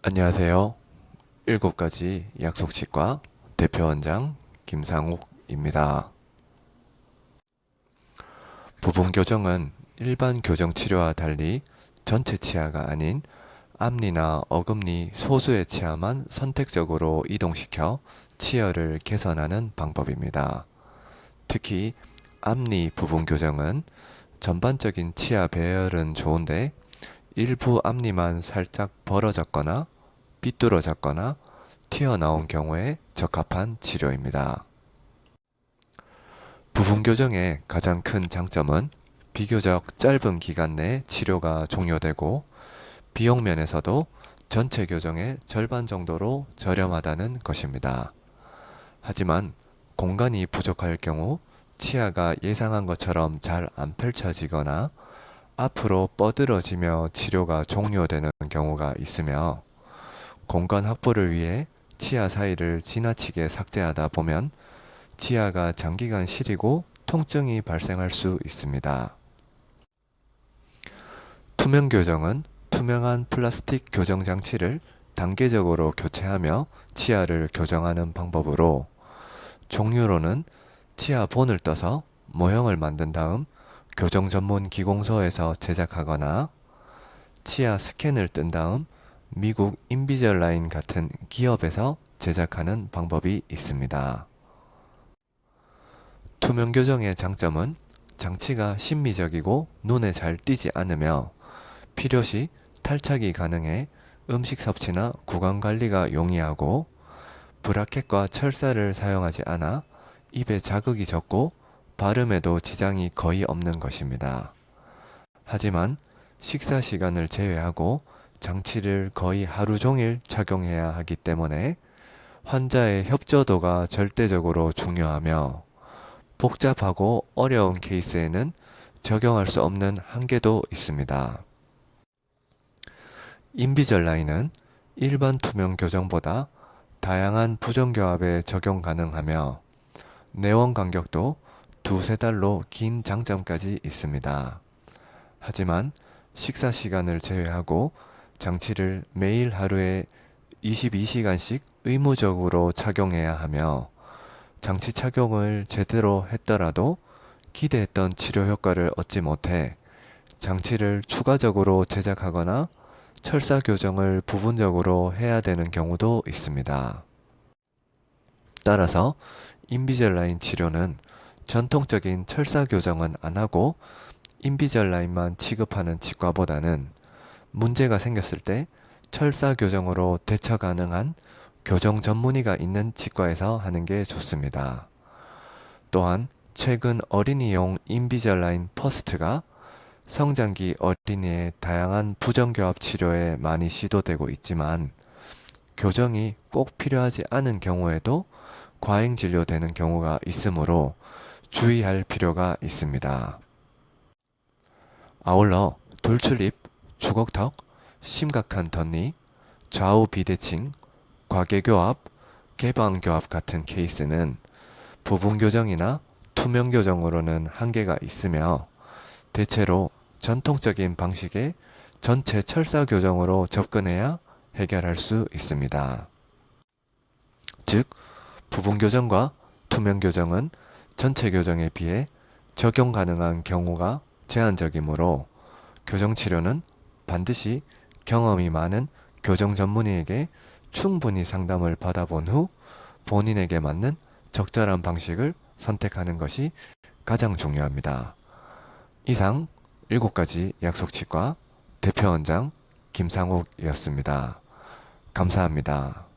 안녕하세요. 일곱 가지 약속 치과 대표원장 김상욱입니다. 부분 교정은 일반 교정 치료와 달리 전체 치아가 아닌 앞니나 어금니 소수의 치아만 선택적으로 이동시켜 치열을 개선하는 방법입니다. 특히 앞니 부분 교정은 전반적인 치아 배열은 좋은데 일부 앞니만 살짝 벌어졌거나 삐뚤어졌거나 튀어나온 경우에 적합한 치료입니다. 부분 교정의 가장 큰 장점은 비교적 짧은 기간 내에 치료가 종료되고 비용 면에서도 전체 교정의 절반 정도로 저렴하다는 것입니다. 하지만 공간이 부족할 경우 치아가 예상한 것처럼 잘 안 펼쳐지거나 앞으로 뻗으러지며 치료가 종료되는 경우가 있으며 공간 확보를 위해 치아 사이를 지나치게 삭제하다 보면 치아가 장기간 시리고 통증이 발생할 수 있습니다. 투명 교정은 투명한 플라스틱 교정 장치를 단계적으로 교체하며 치아를 교정하는 방법으로 종류로는 치아 본을 떠서 모형을 만든 다음 교정 전문 기공소에서 제작하거나 치아 스캔을 뜬 다음 미국 인비절라인 같은 기업에서 제작하는 방법이 있습니다. 투명 교정의 장점은 장치가 심미적이고 눈에 잘 띄지 않으며 필요시 탈착이 가능해 음식 섭취나 구강 관리가 용이하고 브라켓과 철사를 사용하지 않아 입에 자극이 적고 발음에도 지장이 거의 없는 것입니다. 하지만 식사 시간을 제외하고 장치를 거의 하루 종일 착용해야 하기 때문에 환자의 협조도가 절대적으로 중요하며 복잡하고 어려운 케이스에는 적용할 수 없는 한계도 있습니다. 인비절라인은 일반 투명 교정보다 다양한 부정교합에 적용 가능하며 내원 간격도 두세 달로 긴 장점까지 있습니다. 하지만 식사 시간을 제외하고 장치를 매일 하루에 22시간씩 의무적으로 착용해야 하며 장치 착용을 제대로 했더라도 기대했던 치료 효과를 얻지 못해 장치를 추가적으로 제작하거나 철사 교정을 부분적으로 해야 되는 경우도 있습니다. 따라서 인비절라인 치료는 전통적인 철사 교정은 안 하고 인비절 라인만 취급하는 치과보다는 문제가 생겼을 때 철사 교정으로 대처 가능한 교정 전문의가 있는 치과에서 하는 게 좋습니다. 또한 최근 어린이용 인비절 라인 퍼스트가 성장기 어린이의 다양한 부정교합 치료에 많이 시도되고 있지만 교정이 꼭 필요하지 않은 경우에도 과잉 진료되는 경우가 있으므로 주의할 필요가 있습니다. 아울러 돌출입, 주걱턱, 심각한 덧니, 좌우 비대칭, 과계교합, 개방교합 같은 케이스는 부분 교정이나 투명 교정으로는 한계가 있으며 대체로 전통적인 방식의 전체 철사 교정으로 접근해야 해결할 수 있습니다. 즉, 부분 교정과 투명 교정은 전체 교정에 비해 적용 가능한 경우가 제한적이므로 교정 치료는 반드시 경험이 많은 교정 전문의에게 충분히 상담을 받아본 후 본인에게 맞는 적절한 방식을 선택하는 것이 가장 중요합니다. 이상 7가지 약속치과 대표원장 김상욱이었습니다. 감사합니다.